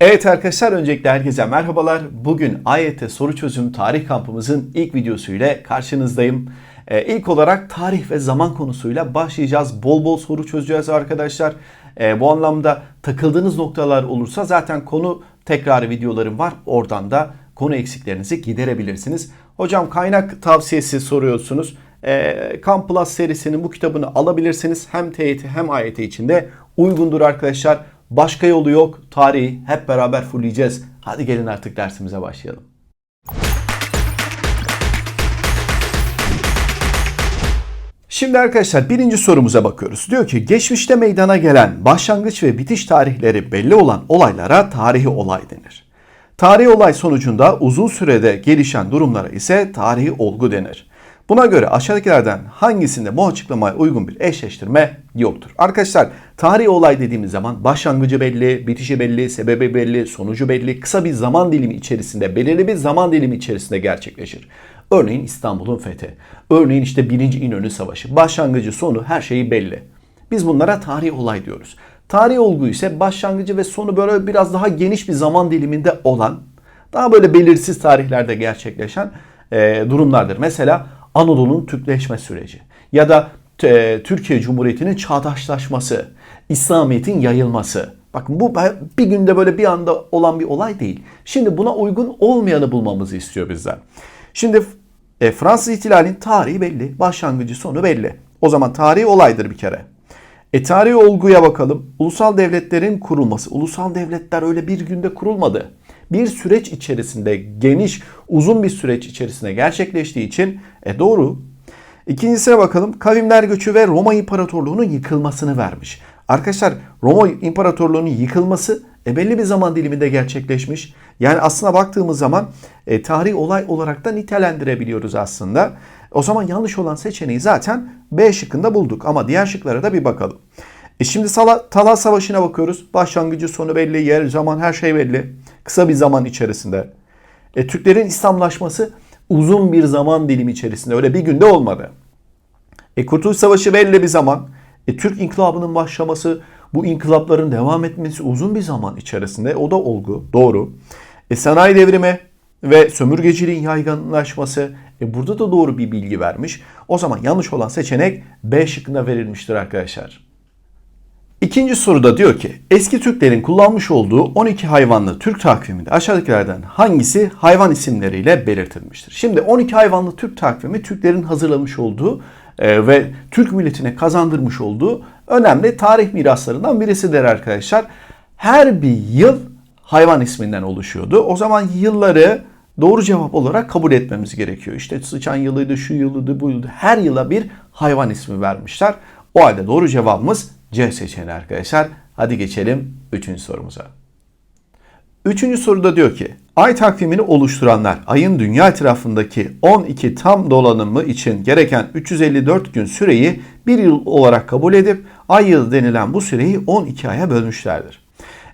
Evet arkadaşlar öncelikle herkese merhabalar. Bugün AYT soru çözüm tarih kampımızın ilk videosu ile karşınızdayım. Ee, ilk olarak tarih ve zaman konusuyla başlayacağız. Bol bol soru çözeceğiz arkadaşlar. Ee, bu anlamda takıldığınız noktalar olursa zaten konu tekrar videolarım var. Oradan da konu eksiklerinizi giderebilirsiniz. Hocam kaynak tavsiyesi soruyorsunuz. Ee, Camp Plus serisinin bu kitabını alabilirsiniz. Hem TYT hem AYT için de uygundur arkadaşlar. Başka yolu yok. Tarihi hep beraber fullleyeceğiz. Hadi gelin artık dersimize başlayalım. Şimdi arkadaşlar birinci sorumuza bakıyoruz. Diyor ki geçmişte meydana gelen başlangıç ve bitiş tarihleri belli olan olaylara tarihi olay denir. Tarihi olay sonucunda uzun sürede gelişen durumlara ise tarihi olgu denir. Buna göre aşağıdakilerden hangisinde bu açıklamaya uygun bir eşleştirme yoktur? Arkadaşlar tarihi olay dediğimiz zaman başlangıcı belli, bitişi belli, sebebi belli, sonucu belli, kısa bir zaman dilimi içerisinde, belirli bir zaman dilimi içerisinde gerçekleşir. Örneğin İstanbul'un fethi, örneğin işte 1. İnönü Savaşı, başlangıcı sonu her şeyi belli. Biz bunlara tarihi olay diyoruz. Tarihi olgu ise başlangıcı ve sonu böyle biraz daha geniş bir zaman diliminde olan, daha böyle belirsiz tarihlerde gerçekleşen e, durumlardır. Mesela Anadolu'nun Türkleşme süreci ya da e, Türkiye Cumhuriyeti'nin çağdaşlaşması, İslamiyet'in yayılması. Bakın bu bir günde böyle bir anda olan bir olay değil. Şimdi buna uygun olmayanı bulmamızı istiyor bizden. Şimdi e, Fransız ihtilalinin tarihi belli, başlangıcı sonu belli. O zaman tarihi olaydır bir kere. E tarihi olguya bakalım. Ulusal devletlerin kurulması. Ulusal devletler öyle bir günde kurulmadı. Bir süreç içerisinde, geniş, uzun bir süreç içerisinde gerçekleştiği için e doğru. İkincisine bakalım. Kavimler göçü ve Roma İmparatorluğu'nun yıkılmasını vermiş. Arkadaşlar Roma İmparatorluğu'nun yıkılması e, belli bir zaman diliminde gerçekleşmiş. Yani aslına baktığımız zaman e, tarihi olay olarak da nitelendirebiliyoruz aslında. O zaman yanlış olan seçeneği zaten B şıkkında bulduk. Ama diğer şıklara da bir bakalım. E şimdi Talas Savaşı'na bakıyoruz. Başlangıcı sonu belli, yer, zaman her şey belli. Kısa bir zaman içerisinde. E, Türklerin İslamlaşması uzun bir zaman dilimi içerisinde. Öyle bir günde olmadı. E, Kurtuluş Savaşı belli bir zaman. E, Türk İnkılabı'nın başlaması, bu inkılapların devam etmesi uzun bir zaman içerisinde. O da olgu. Doğru. E, sanayi devrimi ve sömürgeciliğin yaygınlaşması. E, burada da doğru bir bilgi vermiş. O zaman yanlış olan seçenek B şıkkında verilmiştir arkadaşlar. İkinci soruda diyor ki eski Türklerin kullanmış olduğu 12 hayvanlı Türk takviminde aşağıdakilerden hangisi hayvan isimleriyle belirtilmiştir? Şimdi 12 hayvanlı Türk takvimi Türklerin hazırlamış olduğu e, ve Türk milletine kazandırmış olduğu önemli tarih miraslarından birisidir arkadaşlar. Her bir yıl hayvan isminden oluşuyordu. O zaman yılları doğru cevap olarak kabul etmemiz gerekiyor. İşte sıçan yılıydı, şu yılıydı, bu yılıydı. Her yıla bir hayvan ismi vermişler. O halde doğru cevabımız C seçeneği arkadaşlar. Hadi geçelim 3. sorumuza. Üçüncü soruda diyor ki Ay takvimini oluşturanlar ayın dünya etrafındaki 12 tam dolanımı için gereken 354 gün süreyi bir yıl olarak kabul edip ay yılı denilen bu süreyi 12 aya bölmüşlerdir.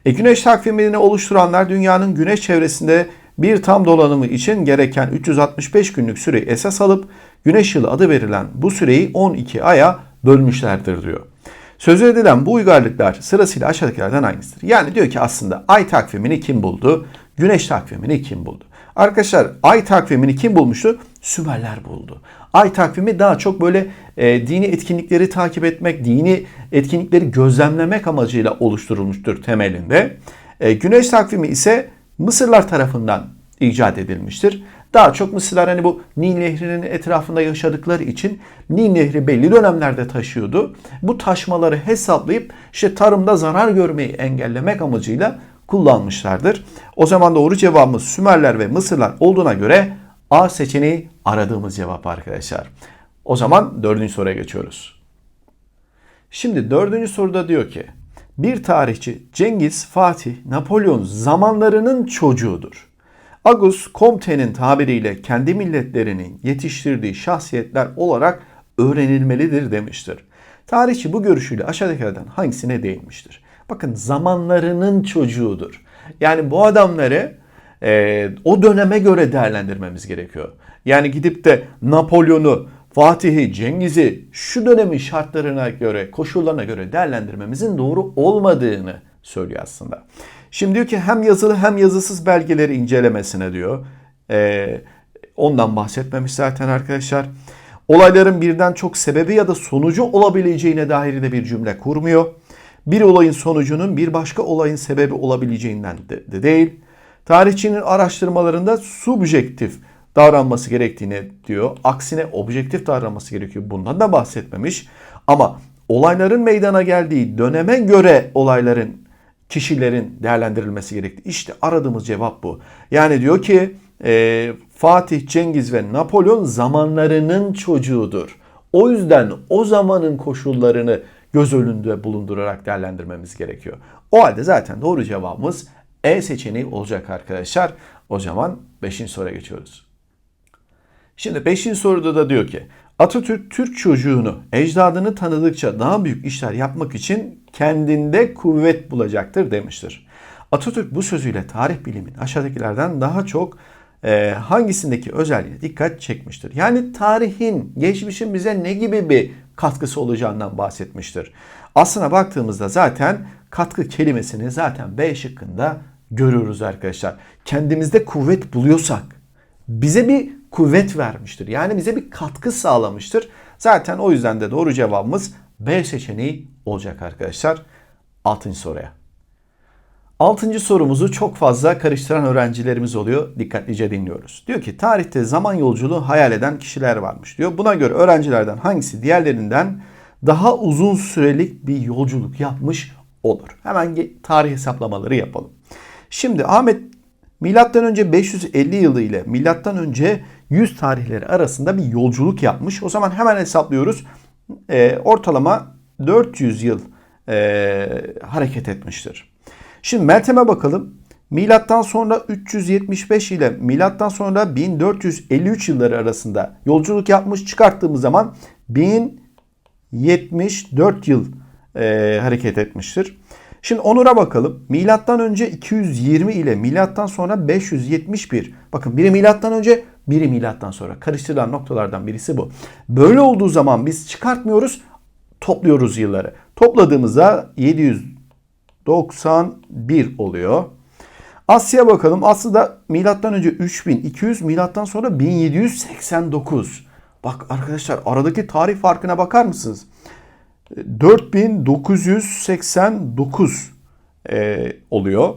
E, güneş takvimini oluşturanlar dünyanın güneş çevresinde bir tam dolanımı için gereken 365 günlük süreyi esas alıp güneş yılı adı verilen bu süreyi 12 aya bölmüşlerdir diyor. Sözü edilen bu uygarlıklar sırasıyla aşağıdakilerden hangisidir? Yani diyor ki aslında ay takvimini kim buldu? Güneş takvimini kim buldu? Arkadaşlar ay takvimini kim bulmuştu? Sümerler buldu. Ay takvimi daha çok böyle e, dini etkinlikleri takip etmek, dini etkinlikleri gözlemlemek amacıyla oluşturulmuştur temelinde. E, güneş takvimi ise Mısırlar tarafından icat edilmiştir. Daha çok Mısırlar hani bu Nil Nehri'nin etrafında yaşadıkları için Nil Nehri belli dönemlerde taşıyordu. Bu taşmaları hesaplayıp işte tarımda zarar görmeyi engellemek amacıyla kullanmışlardır. O zaman doğru cevabımız Sümerler ve Mısırlar olduğuna göre A seçeneği aradığımız cevap arkadaşlar. O zaman dördüncü soruya geçiyoruz. Şimdi dördüncü soruda diyor ki bir tarihçi Cengiz, Fatih, Napolyon zamanlarının çocuğudur. Agus Comte'nin tabiriyle kendi milletlerinin yetiştirdiği şahsiyetler olarak öğrenilmelidir demiştir. Tarihçi bu görüşüyle aşağıdakilerden hangisine değinmiştir? Bakın zamanlarının çocuğudur. Yani bu adamları e, o döneme göre değerlendirmemiz gerekiyor. Yani gidip de Napolyon'u, Fatih'i, Cengiz'i şu dönemin şartlarına göre, koşullarına göre değerlendirmemizin doğru olmadığını söylüyor aslında. Şimdi diyor ki hem yazılı hem yazısız belgeleri incelemesine diyor. Ee, ondan bahsetmemiş zaten arkadaşlar. Olayların birden çok sebebi ya da sonucu olabileceğine dair de bir cümle kurmuyor. Bir olayın sonucunun bir başka olayın sebebi olabileceğinden de, de değil. Tarihçinin araştırmalarında subjektif davranması gerektiğini diyor. Aksine objektif davranması gerekiyor. Bundan da bahsetmemiş. Ama olayların meydana geldiği döneme göre olayların, kişilerin değerlendirilmesi gerektiği. İşte aradığımız cevap bu. Yani diyor ki e, Fatih, Cengiz ve Napolyon zamanlarının çocuğudur. O yüzden o zamanın koşullarını göz önünde bulundurarak değerlendirmemiz gerekiyor. O halde zaten doğru cevabımız E seçeneği olacak arkadaşlar. O zaman 5. soruya geçiyoruz. Şimdi 5. soruda da diyor ki Atatürk Türk çocuğunu, ecdadını tanıdıkça daha büyük işler yapmak için kendinde kuvvet bulacaktır demiştir. Atatürk bu sözüyle tarih bilimin aşağıdakilerden daha çok e, hangisindeki özelliğe dikkat çekmiştir? Yani tarihin, geçmişin bize ne gibi bir katkısı olacağından bahsetmiştir. Aslına baktığımızda zaten katkı kelimesini zaten B şıkkında görüyoruz arkadaşlar. Kendimizde kuvvet buluyorsak bize bir kuvvet vermiştir. Yani bize bir katkı sağlamıştır. Zaten o yüzden de doğru cevabımız B seçeneği olacak arkadaşlar. 6. soruya. Altıncı sorumuzu çok fazla karıştıran öğrencilerimiz oluyor. Dikkatlice dinliyoruz. Diyor ki tarihte zaman yolculuğu hayal eden kişiler varmış diyor. Buna göre öğrencilerden hangisi diğerlerinden daha uzun sürelik bir yolculuk yapmış olur? Hemen tarih hesaplamaları yapalım. Şimdi Ahmet milattan önce 550 yılı ile milattan önce 100 tarihleri arasında bir yolculuk yapmış. O zaman hemen hesaplıyoruz. E, ortalama 400 yıl e, hareket etmiştir. Şimdi Meltem'e bakalım. Milattan sonra 375 ile milattan sonra 1453 yılları arasında yolculuk yapmış çıkarttığımız zaman 1074 yıl e, hareket etmiştir. Şimdi Onur'a bakalım. Milattan önce 220 ile milattan sonra 571. Bakın biri milattan önce, biri milattan sonra. Karıştırılan noktalardan birisi bu. Böyle olduğu zaman biz çıkartmıyoruz, topluyoruz yılları. Topladığımızda 791 oluyor. Asya'ya bakalım. Asya da milattan önce 3200, milattan sonra 1789. Bak arkadaşlar aradaki tarih farkına bakar mısınız? 4989 e, oluyor.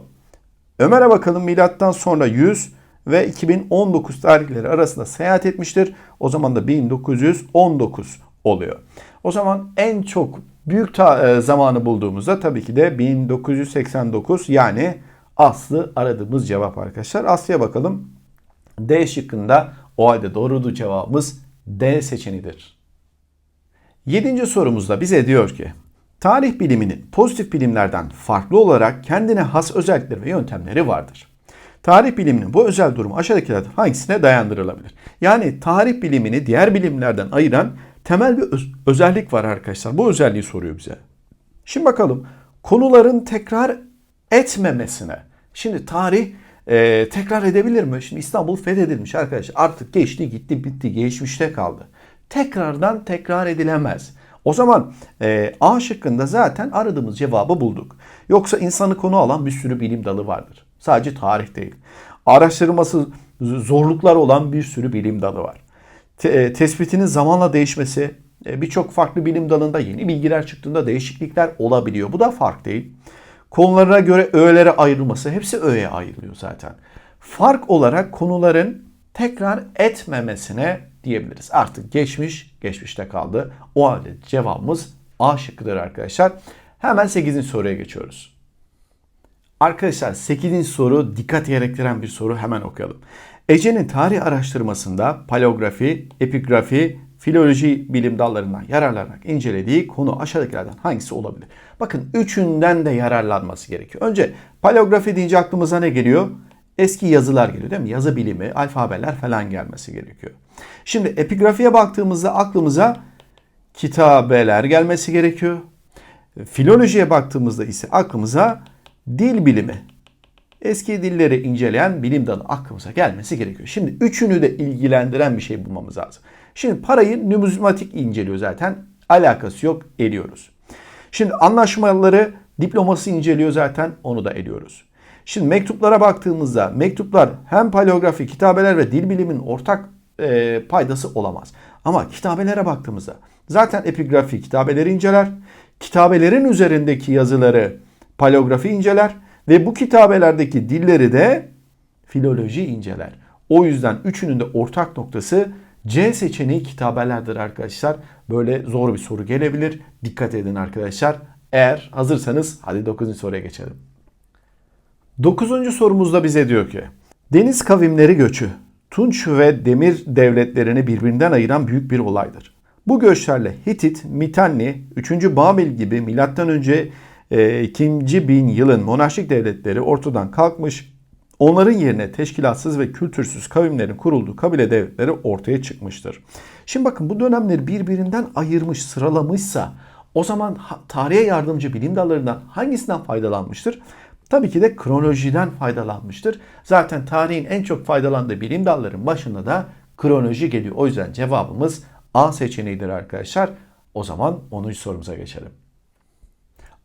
Ömer'e bakalım milattan sonra 100 ve 2019 tarihleri arasında seyahat etmiştir. O zaman da 1919 oluyor. O zaman en çok büyük ta- e, zamanı bulduğumuzda tabii ki de 1989 yani Aslı aradığımız cevap arkadaşlar. Aslı'ya bakalım. D şıkkında o halde doğru cevabımız D seçeneğidir. Yedinci sorumuzda bize diyor ki tarih biliminin pozitif bilimlerden farklı olarak kendine has özellikleri ve yöntemleri vardır. Tarih biliminin bu özel durumu aşağıdakilerden hangisine dayandırılabilir? Yani tarih bilimini diğer bilimlerden ayıran temel bir öz- özellik var arkadaşlar. Bu özelliği soruyor bize. Şimdi bakalım konuların tekrar etmemesine. Şimdi tarih e, tekrar edebilir mi? Şimdi İstanbul fethedilmiş arkadaşlar. Artık geçti gitti bitti geçmişte kaldı tekrardan tekrar edilemez. O zaman e, A şıkkında zaten aradığımız cevabı bulduk. Yoksa insanı konu alan bir sürü bilim dalı vardır. Sadece tarih değil. Araştırılması zorluklar olan bir sürü bilim dalı var. E, tespitinin zamanla değişmesi, e, birçok farklı bilim dalında yeni bilgiler çıktığında değişiklikler olabiliyor. Bu da fark değil. Konulara göre öğelere ayrılması, hepsi öğeye ayrılıyor zaten. Fark olarak konuların tekrar etmemesine diyebiliriz. Artık geçmiş, geçmişte kaldı. O halde cevabımız A şıkkıdır arkadaşlar. Hemen 8. soruya geçiyoruz. Arkadaşlar 8. soru dikkat gerektiren bir soru hemen okuyalım. Ece'nin tarih araştırmasında paleografi, epigrafi, filoloji bilim dallarından yararlanarak incelediği konu aşağıdakilerden hangisi olabilir? Bakın üçünden de yararlanması gerekiyor. Önce paleografi deyince aklımıza ne geliyor? Eski yazılar geliyor değil mi? Yazı bilimi, alfabeler falan gelmesi gerekiyor. Şimdi epigrafiye baktığımızda aklımıza kitabeler gelmesi gerekiyor. Filolojiye baktığımızda ise aklımıza dil bilimi, eski dilleri inceleyen bilim dalı aklımıza gelmesi gerekiyor. Şimdi üçünü de ilgilendiren bir şey bulmamız lazım. Şimdi parayı numizmatik inceliyor zaten. Alakası yok ediyoruz. Şimdi anlaşmaları diploması inceliyor zaten onu da ediyoruz. Şimdi mektuplara baktığımızda mektuplar hem paleografi, kitabeler ve dil bilimin ortak e, paydası olamaz. Ama kitabelere baktığımızda zaten epigrafi kitabeleri inceler. Kitabelerin üzerindeki yazıları paleografi inceler ve bu kitabelerdeki dilleri de filoloji inceler. O yüzden üçünün de ortak noktası C seçeneği kitabelerdir arkadaşlar. Böyle zor bir soru gelebilir. Dikkat edin arkadaşlar. Eğer hazırsanız hadi 9. soruya geçelim. 9. sorumuzda bize diyor ki Deniz kavimleri göçü Tunç ve Demir devletlerini birbirinden ayıran büyük bir olaydır. Bu göçlerle Hitit, Mitanni, 3. Babil gibi M.Ö. 2. bin yılın monarşik devletleri ortadan kalkmış, onların yerine teşkilatsız ve kültürsüz kavimlerin kurulduğu kabile devletleri ortaya çıkmıştır. Şimdi bakın bu dönemleri birbirinden ayırmış, sıralamışsa o zaman tarihe yardımcı bilim dallarından hangisinden faydalanmıştır? Tabii ki de kronolojiden faydalanmıştır. Zaten tarihin en çok faydalandığı bilim dallarının başında da kronoloji geliyor. O yüzden cevabımız A seçeneğidir arkadaşlar. O zaman 10. sorumuza geçelim.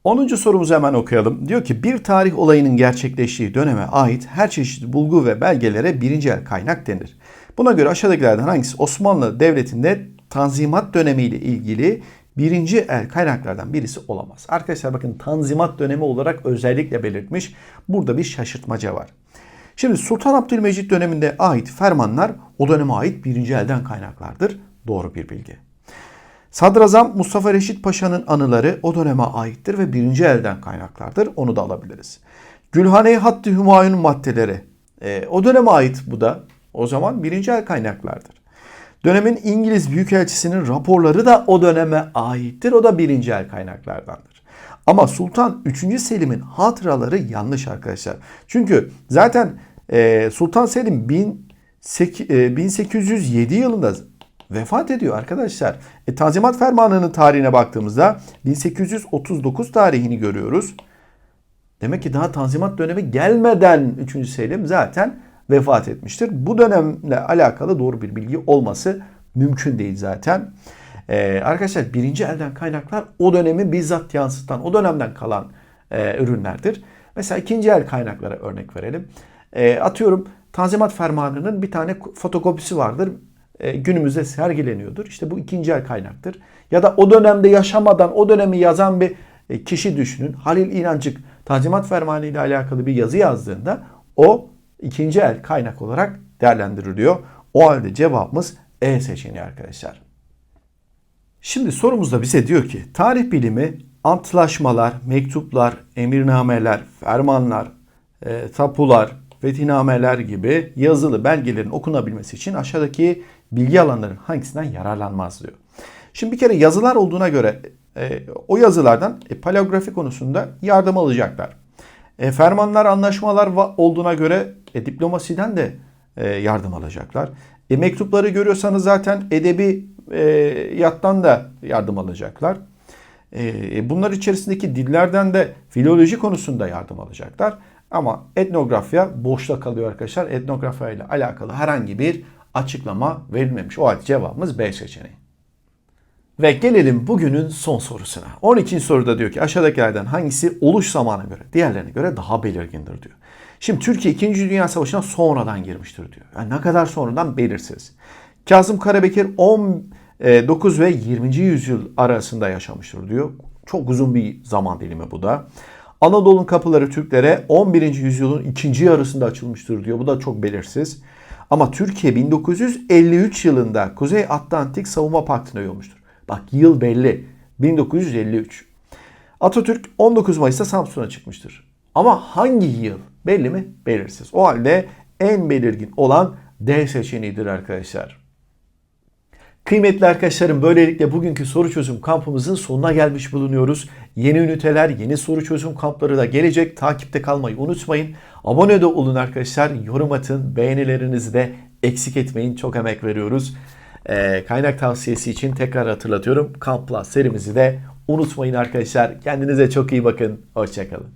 10. sorumuzu hemen okuyalım. Diyor ki bir tarih olayının gerçekleştiği döneme ait her çeşit bulgu ve belgelere birinci el kaynak denir. Buna göre aşağıdakilerden hangisi Osmanlı Devleti'nde Tanzimat dönemiyle ilgili birinci el kaynaklardan birisi olamaz. Arkadaşlar bakın Tanzimat dönemi olarak özellikle belirtmiş. Burada bir şaşırtmaca var. Şimdi Sultan Abdülmecit döneminde ait fermanlar o döneme ait birinci elden kaynaklardır. Doğru bir bilgi. Sadrazam Mustafa Reşit Paşa'nın anıları o döneme aittir ve birinci elden kaynaklardır. Onu da alabiliriz. Gülhane-i Hattı Hümayun maddeleri e, o döneme ait bu da. O zaman birinci el kaynaklardır. Dönemin İngiliz Büyükelçisi'nin raporları da o döneme aittir. O da birinci el kaynaklardandır. Ama Sultan 3. Selim'in hatıraları yanlış arkadaşlar. Çünkü zaten e, Sultan Selim 1807 yılında vefat ediyor arkadaşlar. E, Tanzimat Fermanı'nın tarihine baktığımızda 1839 tarihini görüyoruz. Demek ki daha Tanzimat dönemi gelmeden 3. Selim zaten vefat etmiştir. Bu dönemle alakalı doğru bir bilgi olması mümkün değil zaten. Ee, arkadaşlar birinci elden kaynaklar o dönemi bizzat yansıtan, o dönemden kalan e, ürünlerdir. Mesela ikinci el kaynaklara örnek verelim. E, atıyorum Tanzimat Fermanı'nın bir tane fotokopisi vardır. E, günümüzde sergileniyordur. İşte bu ikinci el kaynaktır. Ya da o dönemde yaşamadan o dönemi yazan bir e, kişi düşünün. Halil İnancık Tanzimat Fermanı ile alakalı bir yazı yazdığında o ikinci el kaynak olarak değerlendiriliyor. O halde cevabımız E seçeneği arkadaşlar. Şimdi sorumuzda bize diyor ki tarih bilimi antlaşmalar, mektuplar, emirnameler, fermanlar, e, tapular, fethinameler gibi yazılı belgelerin okunabilmesi için aşağıdaki bilgi alanların hangisinden yararlanmaz diyor. Şimdi bir kere yazılar olduğuna göre e, o yazılardan e, paleografi konusunda yardım alacaklar. E, fermanlar, anlaşmalar olduğuna göre e, diplomasiden de e, yardım alacaklar. E, mektupları görüyorsanız zaten edebi e, yattan da yardım alacaklar. E, e, bunlar içerisindeki dillerden de filoloji konusunda yardım alacaklar. Ama etnografya boşta kalıyor arkadaşlar. Etnografya ile alakalı herhangi bir açıklama verilmemiş. O halde cevabımız B seçeneği. Ve gelelim bugünün son sorusuna. 12. soruda diyor ki aşağıdakilerden hangisi oluş zamanına göre diğerlerine göre daha belirgindir diyor. Şimdi Türkiye 2. Dünya Savaşı'na sonradan girmiştir diyor. Yani ne kadar sonradan belirsiz. Kazım Karabekir 19 ve 20. yüzyıl arasında yaşamıştır diyor. Çok uzun bir zaman dilimi bu da. Anadolu'nun kapıları Türklere 11. yüzyılın ikinci yarısında açılmıştır diyor. Bu da çok belirsiz. Ama Türkiye 1953 yılında Kuzey Atlantik Savunma Paktı'na üye. Bak yıl belli. 1953. Atatürk 19 Mayıs'ta Samsun'a çıkmıştır. Ama hangi yıl belli mi? Belirsiz. O halde en belirgin olan D seçeneğidir arkadaşlar. Kıymetli arkadaşlarım böylelikle bugünkü soru çözüm kampımızın sonuna gelmiş bulunuyoruz. Yeni üniteler, yeni soru çözüm kampları da gelecek. Takipte kalmayı unutmayın. Abone de olun arkadaşlar. Yorum atın. Beğenilerinizi de eksik etmeyin. Çok emek veriyoruz. Ee, kaynak tavsiyesi için tekrar hatırlatıyorum. Kamp Plus serimizi de unutmayın arkadaşlar. Kendinize çok iyi bakın. Hoşçakalın.